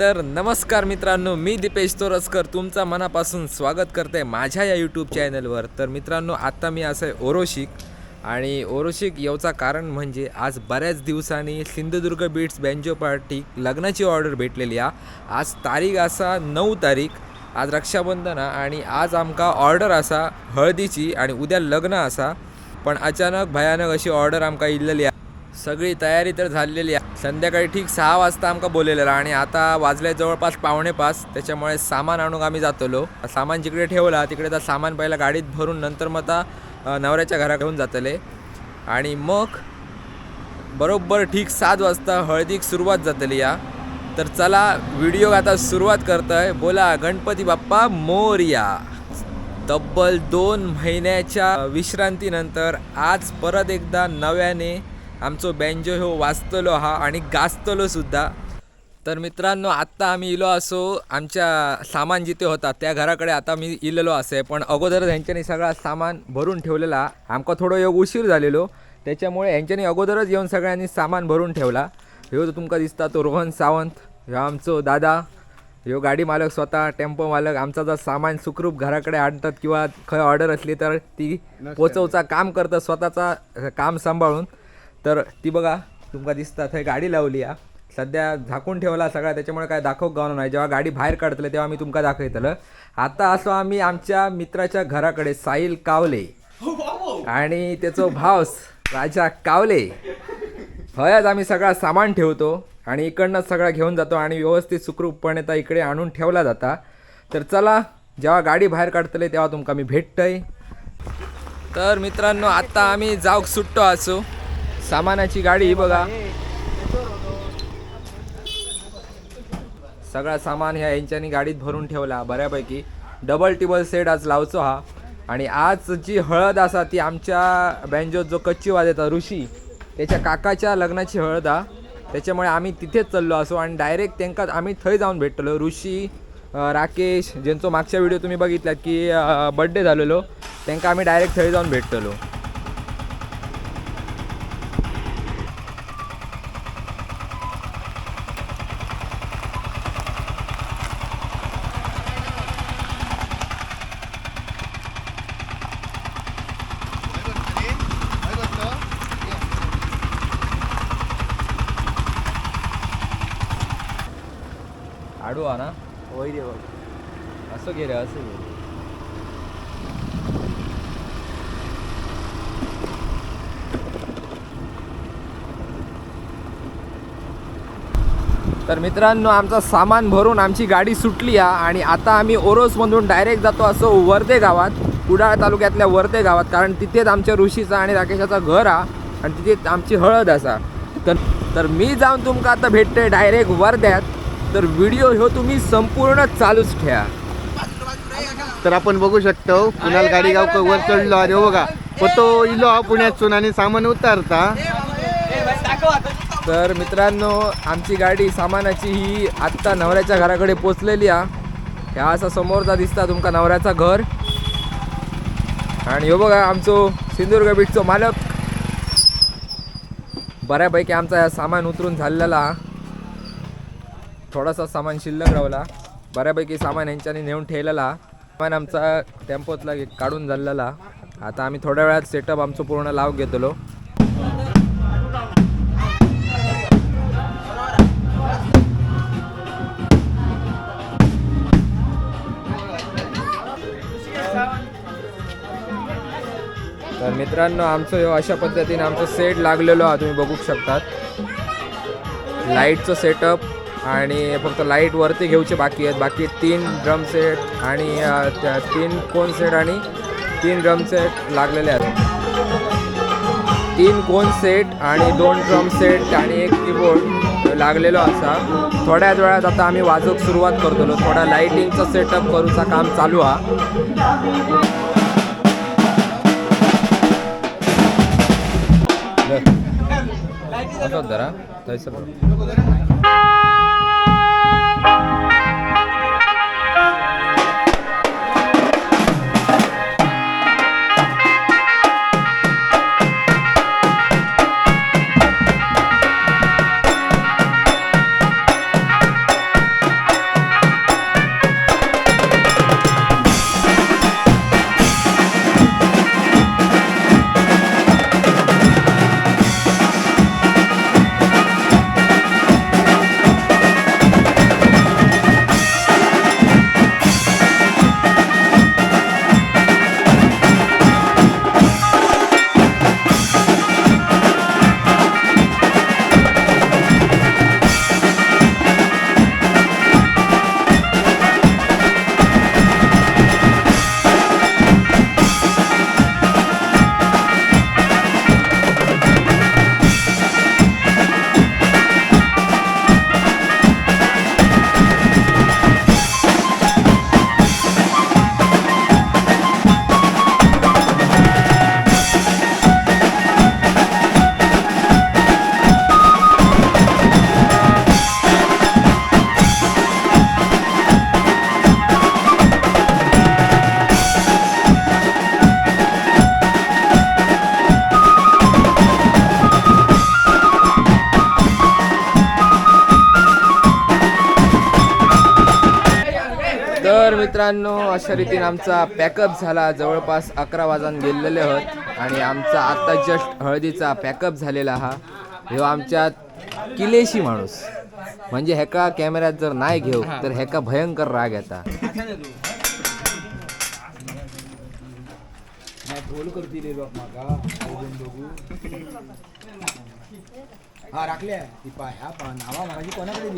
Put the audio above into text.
तर नमस्कार मित्रांनो मी दीपेश तोरसकर. तुमचा मनापासून स्वागत करते माझ्या या यूट्यूब चॅनलवर तर मित्रांनो आत्ता मी असं आहे ओरोशिक. आणि ओरोशिक येवचा कारण म्हणजे आज बऱ्याच दिवसांनी सिंधुदुर्ग बीट्स बँजो पार्टी लग्नाची ऑर्डर भेटलेली आहे. आज तारीख असा नऊ तारीख आज रक्षाबंधन आणि आज आमका ऑर्डर असा हळदीची आणि उद्या लग्न असा. पण अचानक भयानक अशी ऑर्डर आमका इल्लेली आहे. सगळी तयारी तर झालेली आहे. संध्याकाळी ठीक सहा वाजता आमका बोललेला आणि आता वाजले जवळपास पावणे पाच. त्याच्यामुळे सामान आणून आम्ही जातलो. सामान जिकडे ठेवला तिकडे तर सामान पहिला गाडीत भरून नंतर मग आता नवऱ्याच्या घरा घेऊन जातले. आणि मग बरोबर ठीक सात वाजता हळदीक सुरुवात जातली या. तर चला व्हिडिओ आता सुरुवात करतोय. बोला गणपती बाप्पा मोरया. तब्बल दोन महिन्याच्या विश्रांतीनंतर आज परत एकदा नव्याने आमचो बँजो ह्यो वाचतलो हा आणि गाजतलो सुद्धा. तर मित्रांनो आत्ता आम्ही इलो असो आमच्या सामान जिथे होता त्या घराकडे आता मी इलेलो असे पण अगोदरच ह्यांच्यानी सगळा सामान भरून ठेवलेला. आमका थोडं योग उशीर झालेलो त्याच्यामुळे ह्यांच्यानी अगोदरच येऊन सगळ्यांनी सामान भरून ठेवला. ह्यो जो तुमका दिसता तो रोहन सावंत ह्यो आमचो दादा ह्यो गाडी मालक स्वतः टेम्पो मालक आमचा जर सामान सुखरूप घराकडे आणतात किंवा खंय ऑर्डर असली तर ती पोचवचा काम करतात स्वतःचा काम सांभाळून. तर ती बघा तुमका दिसता थंय गाडी लावली आ सध्या झाकून ठेवला सगळा त्याच्यामुळे काय दाखव गावनो नाही. जेव्हा गाडी बाहेर काढतले तेव्हा मी तुमका दाखवतलं. आता असो आम्ही आमच्या मित्राच्या घराकडे साहिल कावले. आणि त्याचो भाव राजा कावले. हयाच आम्ही सगळा सामान ठेवतो आणि इकडनं सगळा घेऊन जातो आणि व्यवस्थित सुखरूपपणे त्या इकडे आणून ठेवला जाता. तर चला जेव्हा गाडी बाहेर काढतले तेव्हा तुमका मी भेटतय. तर मित्रांनो आत्ता आम्ही जाऊक सुट्टो असो सामानाची गाडी ही बघा. सगळा सामान ह्या यांच्यानी गाडीत भरून ठेवला बऱ्यापैकी. डबल टिबल सेट आज लावचो हा. आणि आज जी हळद असा ती आमच्या बँजोत जो कच्ची वाजयता ऋषी त्याच्या काकाच्या लग्नाची हळद हा. त्याच्यामुळे आम्ही तिथेच चाललो असो आणि डायरेक्ट त्यांना आम्ही थंय जाऊन भेटलो. ऋषी राकेश ज्यांचो मागच्या व्हिडिओ तुम्ही बघितलात की बड्डे झालेलो त्यांना आम्ही डायरेक्ट थंय जाऊन भेटलो. आडू हा ना होय रे बघ. असं घे रे असं घे. तर मित्रांनो आमचं सामान भरून आमची गाडी सुटली आहे आणि आता आम्ही ओरोसमधून डायरेक्ट जातो असं वर्धे गावात कुडाळ तालुक्यातल्या वर्धे गावात कारण तिथेच आमच्या ऋषीचं आणि राकेशाचं घर हा आणि तिथे आमची हळद असा. तर तर मी जाऊन तुमका आता भेटतोय डायरेक्ट वर्ध्यात. तर व्हिडिओ ह्यो तुम्ही संपूर्ण चालूच ठेवा. तर आपण बघू शकतो कुणाल गाडी गाव वर चढलो आणि हो बघा तो इलो हा पुण्यातून आणि सामान उतारता. तर मित्रांनो आमची गाडी सामानाची ही आत्ता नवऱ्याच्या घराकडे पोचलेली आहे ह्या असा समोरचा दिसता तुमका नवऱ्याचा घर. आणि ह्यो बघा आमचो सिंधुदुर्ग बीटचो मालक. बऱ्यापैकी आमचा सामान उतरून झालेला हा. थोडासा सामान शिल्लक राहिला बऱ्यापैकी सामान यांच्याने नेऊन ठेवलेला. सामान आमचा टेम्पोतला काढून झालेला. आता आम्ही थोड्या वेळात सेटअप आमचं पूर्ण लाव घेतलो. तर मित्रांनो आमचं ह्यो अशा पद्धतीने आमचं सेट लागलेलो हा तुम्ही बघू शकतात. लाईटचं सेटअप आणि फक्त लाइट वरती घेऊचे बाकी आहेत. बाकी तीन ड्रम सेट आणि त्या तीन कोन सेट आणि तीन ड्रम सेट लागलेले आहेत. तीन कोन सेट आणि दोन ड्रम सेट आणि एक कीबोर्ड लागलेलो असा. थोड्याच वेळात आता आम्ही वाजवूक सुरुवात करतलो. थोडा लाईटिंगचा सेटअप करूचा काम चालू हा. असंच जरा. थंयसर मित्रांनो अशा रीतीने आमचा पॅकअप झाला. जवळपास अकरा वाजून गेलेले आहोत आणि आमचा आता जस्ट हळदीचा पॅकअप झालेला हा. ह्यो आमच्या किलेशी माणूस. म्हणजे हेका कॅमेऱ्यात जर नाही घेऊ तर हेका भयंकर राग येता. हा राखल्या. ती पा ह्या पा नावा मराठी कोणाकडे दिली?